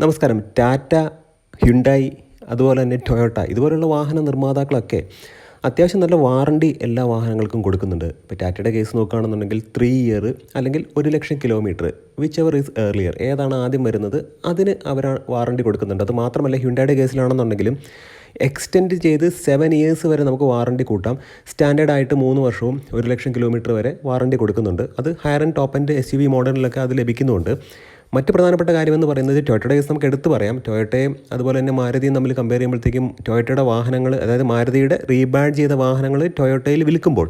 നമസ്കാരം. ടാറ്റ ഹ്യുണ്ടായി അതുപോലെ തന്നെ ടൊയോട്ട ഇതുപോലെയുള്ള വാഹന നിർമ്മാതാക്കളൊക്കെ അത്യാവശ്യം നല്ല വാറണ്ടി എല്ലാ വാഹനങ്ങൾക്കും കൊടുക്കുന്നുണ്ട്. ഇപ്പോൾ ടാറ്റയുടെ കേസ് നോക്കുകയാണെന്നുണ്ടെങ്കിൽ ത്രീ ഇയർ അല്ലെങ്കിൽ ഒരു ലക്ഷം kilometre which ever is earlier ഏതാണ് ആദ്യം വരുന്നത് അതിന് അവർ വാറണ്ടി കൊടുക്കുന്നുണ്ട്. അത് മാത്രമല്ല ഹ്യുണ്ടായുടെ കേസിലാണെന്നുണ്ടെങ്കിലും എക്സ്റ്റെൻഡ് ചെയ്ത് സെവൻ ഇയേഴ്സ് വരെ നമുക്ക് വാറണ്ടി കൂട്ടാം. സ്റ്റാൻഡേർഡ് ആയിട്ട് മൂന്ന് വർഷവും ഒരു ലക്ഷം കിലോമീറ്റർ വരെ വാറണ്ടി കൊടുക്കുന്നുണ്ട്. അത് higher and top and S U V മോഡലിലൊക്കെ അത് ലഭിക്കുന്നുണ്ട്. മറ്റ് പ്രധാനപ്പെട്ട കാര്യമെന്ന് പറയുന്നത് ടൊയോട്ടയുടെ കേസ് നമുക്ക് എടുത്തു പറയാം. ടൊയോട്ടയും അതുപോലെ തന്നെ മാരുതിയും തമ്മിൽ കമ്പയർ ചെയ്യുമ്പോഴത്തേക്കും ടൊയോട്ടയുടെ വാഹനങ്ങൾ അതായത് മാരുതിയുടെ റീബാഡ് ചെയ്ത വാഹനങ്ങൾ ടൊയോട്ടയിൽ വിൽക്കുമ്പോൾ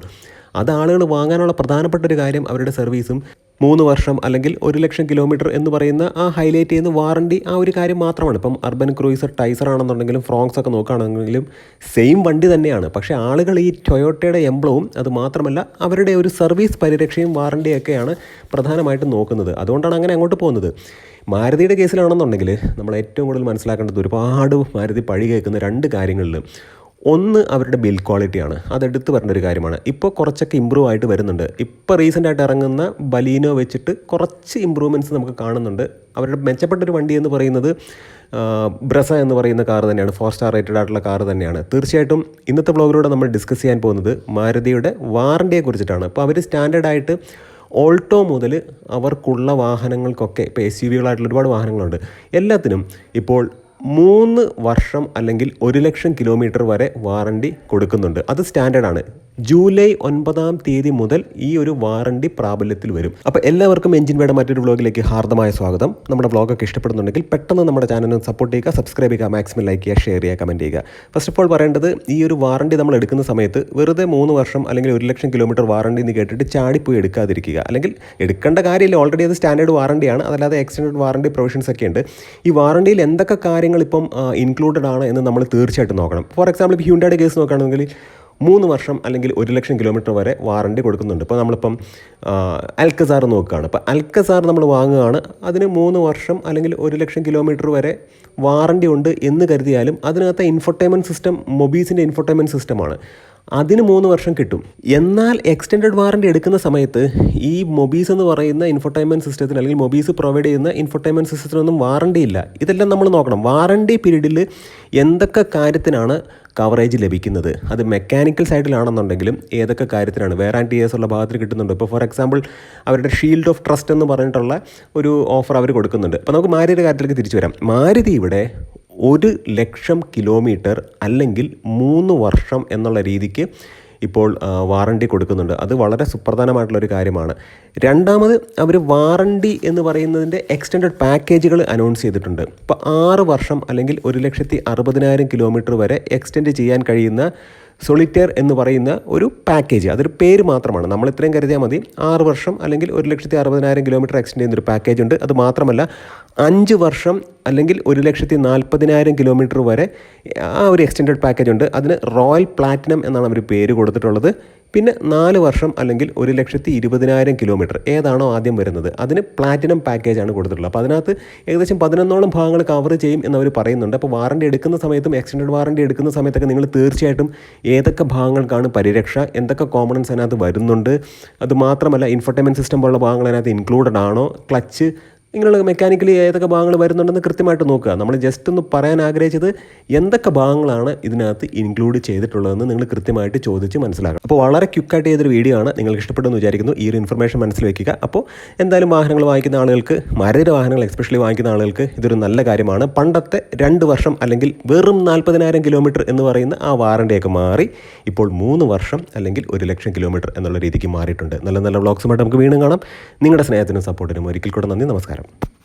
അത് ആളുകൾ വാങ്ങാനുള്ള പ്രധാനപ്പെട്ട ഒരു കാര്യം അവരുടെ സർവീസും മൂന്ന് വർഷം അല്ലെങ്കിൽ ഒരു ലക്ഷം കിലോമീറ്റർ എന്ന് പറയുന്ന ആ ഹൈലൈറ്റ് ചെയ്യുന്ന വാറണ്ടി ആ ഒരു കാര്യം മാത്രമാണ്. ഇപ്പം അർബൻ ക്രൂയിസർ ടൈസർ ആണെന്നുണ്ടെങ്കിലും ഫ്രോങ്സ് ഒക്കെ നോക്കുകയാണെങ്കിലും സെയിം വണ്ടി തന്നെയാണ്. പക്ഷേ ആളുകൾ ഈ ടൊയോട്ടയുടെ എംബ്ലവും അത് മാത്രമല്ല അവരുടെ ഒരു സർവീസ് പരിരക്ഷയും വാറണ്ടിയൊക്കെയാണ് പ്രധാനമായിട്ടും നോക്കുന്നത്. അതുകൊണ്ടാണ് അങ്ങനെ അങ്ങോട്ട് പോകുന്നത്. മാരുതിയുടെ കേസിലാണെന്നുണ്ടെങ്കിൽ നമ്മൾ ഏറ്റവും കൂടുതൽ മനസ്സിലാക്കേണ്ടത് ഒരുപാട് മാരുതി പഴി കേൾക്കുന്ന രണ്ട് കാര്യങ്ങളിൽ ഒന്ന് അവരുടെ ബിൽ ക്വാളിറ്റിയാണ് അതെടുത്ത് പറഞ്ഞ ഒരു കാര്യമാണ്. ഇപ്പോൾ കുറച്ചൊക്കെ ഇമ്പ്രൂവ് ആയിട്ട് വരുന്നുണ്ട്. ഇപ്പോൾ റീസെന്റ് ആയിട്ട് ഇറങ്ങുന്ന ബലീനോ വെച്ചിട്ട് കുറച്ച് ഇമ്പ്രൂവ്മെന്റ്സ് നമുക്ക് കാണുന്നുണ്ട്. അവരുടെ മെച്ചപ്പെട്ട ഒരു വണ്ടി എന്ന് പറയുന്നത് ബ്രസ എന്ന് പറയുന്ന കാർ തന്നെയാണ്. ഫോർ സ്റ്റാർ റേറ്റഡ് ആയിട്ടുള്ള കാർ തന്നെയാണ്. തീർച്ചയായിട്ടും ഇന്നത്തെ ബ്ലോഗിലൂടെ നമ്മൾ ഡിസ്കസ് ചെയ്യാൻ പോകുന്നത് മാരുതിയുടെ വാറണ്ടിയെ കുറിച്ചിട്ടാണ്. അപ്പോൾ അവർ സ്റ്റാൻഡേർഡായിട്ട് ഓൾട്ടോ മുതൽ അവർക്കുള്ള വാഹനങ്ങൾക്കൊക്കെ ഇപ്പോൾ എസ് യു വികളായിട്ടുള്ള ഒരുപാട് വാഹനങ്ങളുണ്ട്. എല്ലാത്തിനും ഇപ്പോൾ മൂന്ന് വർഷം അല്ലെങ്കിൽ ഒരു ലക്ഷം കിലോമീറ്റർ വരെ വാറണ്ടി കൊടുക്കുന്നുണ്ട്. അത് സ്റ്റാൻഡേർഡാണ്. ജൂലൈ ഒൻപതാം തീയതി മുതൽ ഈ ഒരു വാറണ്ടി പ്രാബല്യത്തിൽ വരും. അപ്പോൾ എല്ലാവർക്കും എഞ്ചിൻ വേണ്ട മറ്റൊരു വ്ളോഗിലേക്ക് ഹാർദമായ സ്വാഗതം. നമ്മുടെ വ്ളോഗൊക്കെ ഇഷ്ടപ്പെടുന്നുണ്ടെങ്കിൽ പെട്ടെന്ന് നമ്മുടെ ചാനൽ സപ്പോർട്ട് ചെയ്യുക സബ്സ്ക്രൈബ് ചെയ്യുക മാക്സിമം ലൈക്ക് ചെയ്യുക ഷെയർ ചെയ്യുക കമന്റ് ചെയ്യുക. ഫസ്റ്റ് ഓഫ് ഓൾ പറയേണ്ടത് ഈ ഒരു വാറണ്ടി നമ്മൾ എടുക്കുന്ന സമയത്ത് വെറുതെ മൂന്ന് വർഷം അല്ലെങ്കിൽ ഒരു ലക്ഷം കിലോമീറ്റർ വാറണ്ടി എന്ന് കേട്ടിട്ട് ചാടിപ്പോയി എടുക്കാതിരിക്കുക. അല്ലെങ്കിൽ എടുക്കേണ്ട കാര്യമില്ല ഓൾറെഡി അത് സ്റ്റാൻഡേർഡ് വാറണ്ടിയാണ്. അതല്ലാതെ എക്സ്റ്റൻഡ് വാറണ്ടി പ്രൊവിഷൻസ് ഒക്കെ ഉണ്ട്. ഈ വാറണ്ടിയിൽ എന്തൊക്കെ കാര്യങ്ങൾ ഇപ്പം ഇൻക്ലൂഡഡ് ആണ് എന്ന് നമ്മൾ തീർച്ചയായിട്ടും നോക്കണം. ഫോർ എക്സാമ്പിൾ ഹ്യൂണ്ടയുടെ കേസ് നോക്കുകയാണെങ്കിൽ മൂന്ന് വർഷം അല്ലെങ്കിൽ ഒരു ലക്ഷം കിലോമീറ്റർ വരെ വാറണ്ടി കൊടുക്കുന്നുണ്ട്. ഇപ്പോൾ നമ്മളിപ്പം അൽക്കസാർ നോക്കുകയാണ്. അപ്പോൾ അൽക്കസാർ നമ്മൾ വാങ്ങുകയാണ്. അതിന് മൂന്ന് വർഷം അല്ലെങ്കിൽ ഒരു ലക്ഷം കിലോമീറ്റർ വരെ വാറണ്ടി ഉണ്ട് എന്ന് കരുതിയാലും അതിനകത്തെ ഇൻഫർടൈൻമെന്റ് സിസ്റ്റം മൊബീസിന്റെ ഇൻഫർടൈൻമെന്റ് സിസ്റ്റമാണ് അതിന് മൂന്ന് വർഷം കിട്ടും. എന്നാൽ എക്സ്റ്റെൻഡഡ് വാറണ്ടി എടുക്കുന്ന സമയത്ത് ഈ മൊബീസ് എന്ന് പറയുന്ന ഇൻഫർടൈൻമെന്റ് സിസ്റ്റത്തിന് അല്ലെങ്കിൽ മൊബീസ് പ്രൊവൈഡ് ചെയ്യുന്ന ഇൻഫർടൈൻമെന്റ് സിസ്റ്റത്തിനൊന്നും വാറണ്ടി ഇല്ല. ഇതെല്ലാം നമ്മൾ നോക്കണം. വാറണ്ടി പീരീഡിൽ എന്തൊക്കെ കാര്യത്തിനാണ് കവറേജ് ലഭിക്കുന്നത്? അത് മെക്കാനിക്കൽ സൈഡിലാണെന്നുണ്ടെങ്കിലും ഏതൊക്കെ കാര്യത്തിനാണ്? വേറെ ആൻഡ് ഇയേഴ്സ് ഉള്ള ഭാഗത്തിൽ കിട്ടുന്നുണ്ട്. ഇപ്പോൾ ഫോർ എക്സാമ്പിൾ അവരുടെ ഷീൽഡ് ഓഫ് ട്രസ്റ്റ് എന്ന് പറഞ്ഞിട്ടുള്ള ഒരു ഓഫർ അവർ കൊടുക്കുന്നുണ്ട്. അപ്പോൾ നമുക്ക് മാരിയുടെ കാര്യത്തിലേക്ക് തിരിച്ചു വരാം. മാരുതി ഇവിടെ ഒരു ലക്ഷം കിലോമീറ്റർ അല്ലെങ്കിൽ മൂന്ന് വർഷം എന്നുള്ള രീതിക്ക് ഇപ്പോൾ വാറണ്ടി കൊടുക്കുന്നുണ്ട്. അത് വളരെ സുപ്രധാനമായിട്ടുള്ളൊരു കാര്യമാണ്. രണ്ടാമത് അവർ വാറണ്ടി എന്ന് പറയുന്നതിന്റെ എക്സ്റ്റൻഡഡ് പാക്കേജുകൾ അനൗൺസ് ചെയ്തിട്ടുണ്ട്. ഇപ്പോൾ ആറ് വർഷം അല്ലെങ്കിൽ ഒരു ലക്ഷത്തി അറുപതിനായിരം കിലോമീറ്റർ വരെ എക്സ്റ്റെൻഡ് ചെയ്യാൻ കഴിയുന്ന സൊളിറ്റയർ എന്ന് പറയുന്ന ഒരു പാക്കേജ്. അതൊരു പേര് മാത്രമാണ്. നമ്മൾ ഇത്രയും കരുതിയാൽ മതി. ആറ് വർഷം അല്ലെങ്കിൽ ഒരു ലക്ഷത്തി അറുപതിനായിരം കിലോമീറ്റർ എക്സ്റ്റെൻഡ് ചെയ്യുന്ന ഒരു പാക്കേജ് ഉണ്ട്. അത് മാത്രമല്ല അഞ്ച് വർഷം അല്ലെങ്കിൽ ഒരു ലക്ഷത്തി നാൽപ്പതിനായിരം കിലോമീറ്റർ വരെ ആ ഒരു എക്സ്റ്റെൻഡഡ് പാക്കേജ് ഉണ്ട്. അതിന് റോയൽ പ്ലാറ്റിനം എന്നാണ് അവർ പേര് കൊടുത്തിട്ടുള്ളത്. പിന്നെ നാല് വർഷം അല്ലെങ്കിൽ ഒരു ലക്ഷത്തി ഇരുപതിനായിരം കിലോമീറ്റർ ഏതാണോ ആദ്യം വരുന്നത്. അതിന് പ്ലാറ്റിനം പാക്കേജാണ് കൊടുത്തിട്ടുള്ളത്. അപ്പോൾ അതിനകത്ത് ഏകദേശം പതിനൊന്നോളം ഭാഗങ്ങൾ കവർ ചെയ്യും എന്നവർ പറയുന്നുണ്ട്. അപ്പോൾ വാറണ്ടി എടുക്കുന്ന സമയത്തും എക്സ്റ്റൻഡ് വാറണ്ടി എടുക്കുന്ന സമയത്തൊക്കെ നിങ്ങൾ തീർച്ചയായിട്ടും ഏതൊക്കെ ഭാഗങ്ങൾക്കാണ് പരിരക്ഷ എന്തൊക്കെ കോമ്പണൻസ് അതിനകത്ത് വരുന്നുണ്ട്. അതുമാത്രമല്ല ഇൻഫർടൈൻമെന്റ് സിസ്റ്റം പോലുള്ള ഭാഗങ്ങൾ അതിനകത്ത് ഇൻക്ലൂഡഡ് ആണോ? ക്ലച്ച് ഇങ്ങനെയുള്ള മെക്കാനിക്കലി ഏതൊക്കെ ഭാഗങ്ങൾ വരുന്നുണ്ടെന്ന് കൃത്യമായിട്ട് നോക്കുക. നമ്മൾ ജസ്റ്റ് ഒന്ന് പറയാൻ ആഗ്രഹിച്ചത് എന്തൊക്കെ ഭാഗങ്ങളാണ് ഇതിനകത്ത് ഇൻക്ലൂഡ് ചെയ്തിട്ടുള്ളതെന്ന് നിങ്ങൾ കൃത്യമായിട്ട് ചോദിച്ച് മനസ്സിലാക്കണം അപ്പോൾ വളരെ ക്വിക്കായിട്ട് ചെയ്തൊരു വീഡിയോ ആണ്. നിങ്ങൾക്ക് ഇഷ്ടപ്പെട്ടെന്ന് വിചാരിക്കുന്നു. ഈ ഒരു ഇൻഫർമേഷൻ മനസ്സിൽ വയ്ക്കുക അപ്പോൾ എന്തായാലും വാഹനങ്ങൾ വാങ്ങിക്കുന്ന ആളുകൾക്ക് മരയുടെ വാഹനങ്ങൾ എക്സ്പെഷ്യലി വാങ്ങിക്കുന്ന ആളുകൾക്ക് ഇതൊരു നല്ല കാര്യമാണ്. പണ്ടത്തെ രണ്ട് വർഷം അല്ലെങ്കിൽ വെറും നാൽപ്പതിനായിരം കിലോമീറ്റർ എന്ന് പറയുന്ന ആ വാറണ്ടിയൊക്കെ മാറി ഇപ്പോൾ മൂന്ന് വർഷം അല്ലെങ്കിൽ ഒരു ലക്ഷം കിലോമീറ്റർ എന്നുള്ള രീതിക്ക് മാറിയിട്ടുണ്ട്. നല്ല നല്ല വ്ളോഗ്സുമായിട്ട് നമുക്ക് വീണ്ടും കാണാം. നിങ്ങളുടെ സ്നേഹത്തിനും സപ്പോർട്ടിനും ഒരിക്കൽ കൂടെ നന്ദി. നമസ്കാരം. out.